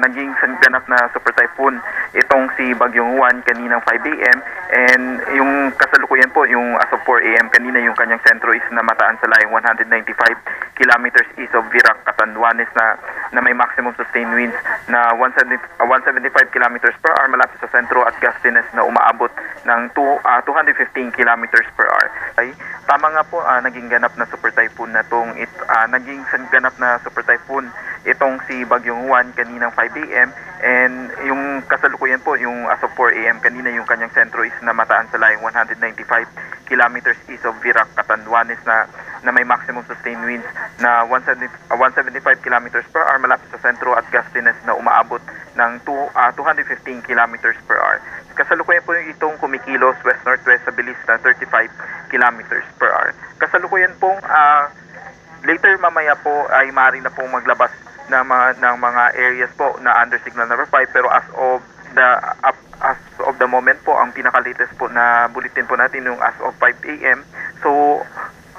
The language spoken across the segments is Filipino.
naging ganap na super typhoon itong si Bagyong Juan kaninang 5 a.m. and yung kasalukuyan po yung as of 4 a.m. kanina yung kanyang sentro is namataan sa layong 195 kilometers east of Virac, Catanduanes na na may maximum sustained winds na 170, uh, 175 kilometers per hour malapit sa sentro at gustiness na umaabot ng two, ah, 215 kilometers per hour. Ay, tama nga po ah, naging ganap na super typhoon na tong it, ah, naging ganap na super typhoon itong si Bagyong Juan kaninang 5 a.m. and yung kasalukuyan po yung as of 4 a.m. kanina yung kanyang sentro is namataan sa layong 195 kilometers east of Virac, Catanduanes na na may maximum sustained winds na 170, uh, 175 kilometers per hour malapit sa sentro at gustiness na umaabot ng two, ah, 215 kilometers per hour. Kasalukuyan po yung itong kumikilos west-northwest sa bilis na 35 kilometers per hour. Kasalukuyan pong ah, later mamaya po ay maaari na pong maglabas ng mga, ng mga areas po na under signal number 5 pero as of the up, as of the moment po ang pinaka-latest po na bulletin po natin yung as of 5 a.m. So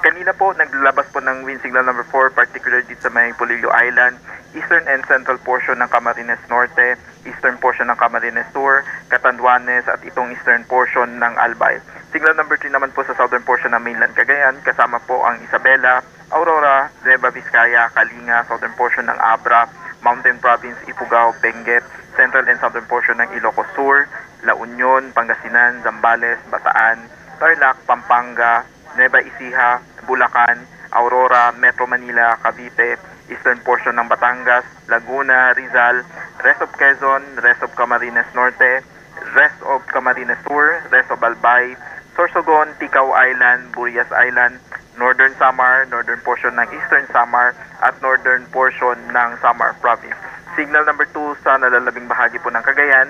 kanina po naglabas po ng wind signal number 4 particular dito sa may Polillo Island, eastern and central portion ng Camarines Norte, eastern portion ng Camarines Sur, Catanduanes at itong eastern portion ng Albay. Signal number 3 naman po sa southern portion ng mainland Cagayan, kasama po ang Isabela, Aurora, Nueva Vizcaya, Kalinga, southern portion ng Abra, Mountain Province, Ifugao, Benguet, central and southern portion ng Ilocos Sur, La Union, Pangasinan, Zambales, Bataan, Tarlac, Pampanga, Nueva Ecija, Bulacan, Aurora, Metro Manila, Cavite, eastern portion ng Batangas, Laguna, Rizal, rest of Quezon, rest of Camarines Norte, rest of Camarines Sur, rest of Albay, Sorsogon, Ticao Island, Burias Island, Northern Samar, northern portion ng Eastern Samar, at northern portion ng Samar Province. Signal number 2 sa nalalabing bahagi po ng Cagayan,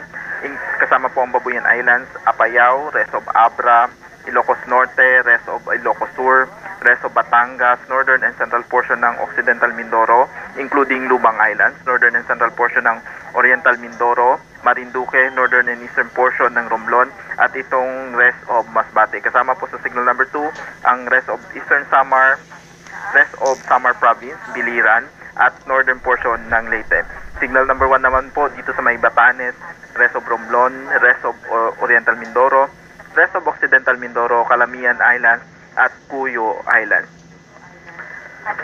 kasama po ang Babuyan Islands, Apayao, rest of Abra, Ilocos Norte, rest of Ilocos Sur, rest of Batangas, northern and central portion ng Occidental Mindoro, including Lubang Islands, northern and central portion ng Oriental Mindoro, Marinduque, northern and eastern portion ng Romblon, at itong rest of Masbate. Kasama po sa signal number 2 ang rest of Eastern Samar, rest of Samar Province, Biliran, at northern portion ng Leyte. Signal number 1 naman po dito sa may Batanes, rest of Romblon, rest of uh, Oriental Mindoro, rest of Occidental Mindoro, Calamian Island, at Cuyo Island.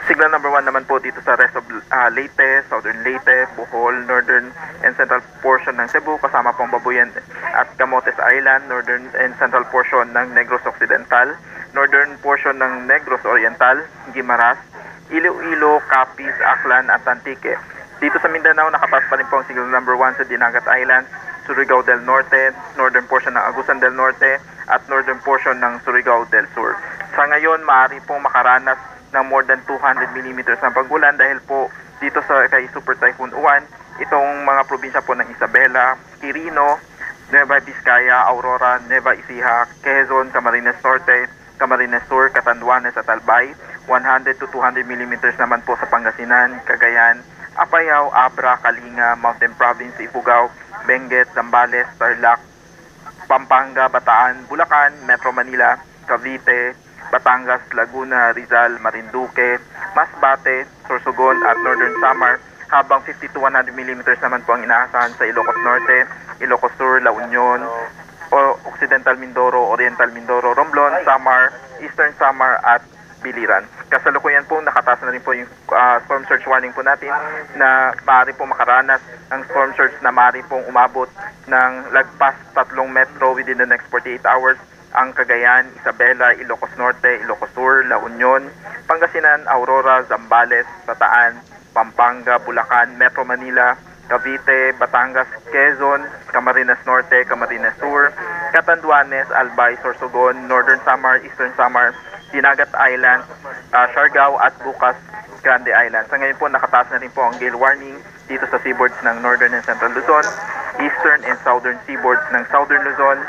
Signal number 1 naman po dito sa rest of uh, Leyte, Southern Leyte, Bohol, Northern and Central portion ng Cebu, kasama pong Babuyan at Camotes Island, Northern and Central portion ng Negros Occidental, Northern portion ng Negros Oriental, Guimaras, Iloilo, Capiz, Aklan at Antique. Dito sa Mindanao, nakapas pa rin po ang signal number 1 sa Dinagat Island, Surigao del Norte, northern portion ng Agusan del Norte, at northern portion ng Surigao del Sur. Sa ngayon, maaari pong makaranas ng more than 200 millimeters ng pagulan dahil po dito sa kay Super Typhoon Uwan, itong mga probinsya po ng Isabela, Quirino, Nueva Vizcaya, Aurora, Nueva Ecija, Quezon, Camarines Norte, Camarines Sur, Catanduanes at Albay, 100 to 200 millimeters naman po sa Pangasinan, Cagayan, Apayao, Abra, Kalinga, Mountain Province, Ifugao, Benguet, Zambales, Tarlac, Pampanga, Bataan, Bulacan, Metro Manila, Cavite, Batangas, Laguna, Rizal, Marinduque, Masbate, Sorsogon at Northern Samar habang 50 to 100 millimeters naman po ang inaasahan sa Ilocos Norte, Ilocos Sur, La Union, o Occidental Mindoro, Oriental Mindoro, Romblon, Samar, Eastern Samar at Biliran. Kasalukuyan po nakataas na rin po yung ah, storm surge warning po natin na maaari po makaranas ng storm surge na maaari pong umabot ng lagpas 3 metro within the next 48 hours ang Cagayan, Isabela, Ilocos Norte, Ilocos Sur, La Union, Pangasinan, Aurora, Zambales, Bataan, Pampanga, Bulacan, Metro Manila, Cavite, Batangas, Quezon, Camarines Norte, Camarines Sur, Catanduanes, Albay, Sorsogon, Northern Samar, Eastern Samar, Dinagat Island, uh, Siargao at bukas Grande Island. Sa ngayon po nakataas na rin po ang gale warning dito sa seaboards ng Northern and Central Luzon, Eastern and Southern seaboards ng Southern Luzon,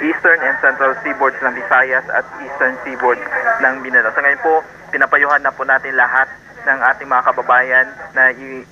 Eastern and Central seaboards ng Visayas at Eastern seaboards ng Mindanao. Sa ngayon po, pinapayuhan na po natin lahat ng ating mga kababayan na i-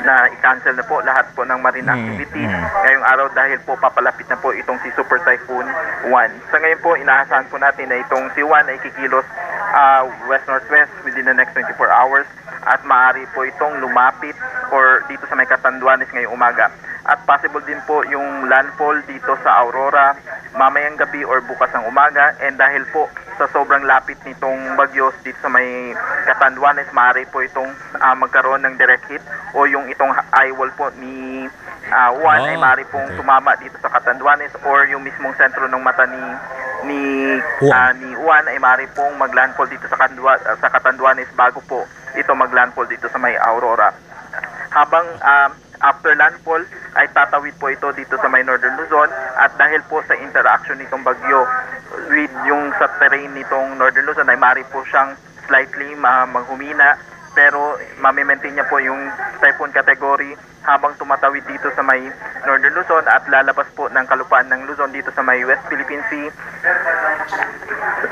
na i-cancel na po lahat po ng marine Mm, activity mm. ngayong araw dahil po papalapit na po itong si Super Typhoon 1. Sa ngayon po, inaasahan po natin na itong si 1 ay kikilos ah, west-northwest within the next 24 hours at maaari po itong lumapit or dito sa may Katanduanes ngayong umaga. At possible din po yung landfall dito sa Aurora mamayang gabi or bukas ng umaga and dahil po sa sobrang lapit nitong bagyo dito sa may Katanduanes, maaari po itong ah, magkaroon ng direct hit o yung itong eye wall po ni ah, Juan Ah, ay maaari pong okay. tumama dito sa Katanduanes or yung mismong sentro ng mata ni ni Juan. ah, ni Juan ay maaari pong maglandfall dito sa Kandua, sa Katanduanes bago po ito maglandfall dito sa may Aurora. Habang um, after landfall ay tatawid po ito dito sa may Northern Luzon at dahil po sa interaction nitong bagyo with yung sa terrain nitong Northern Luzon ay maaari po siyang slightly ma- maghumina pero mamimaintain niya po yung typhoon category habang tumatawid dito sa may Northern Luzon at lalabas po ng kalupaan ng Luzon dito sa may West Philippine Sea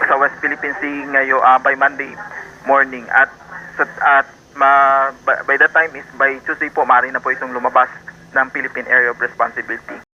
sa West Philippine Sea ngayon ah, by Monday morning. At at ma, by, that time is by Tuesday po maaari na po itong lumabas ng Philippine Area of Responsibility.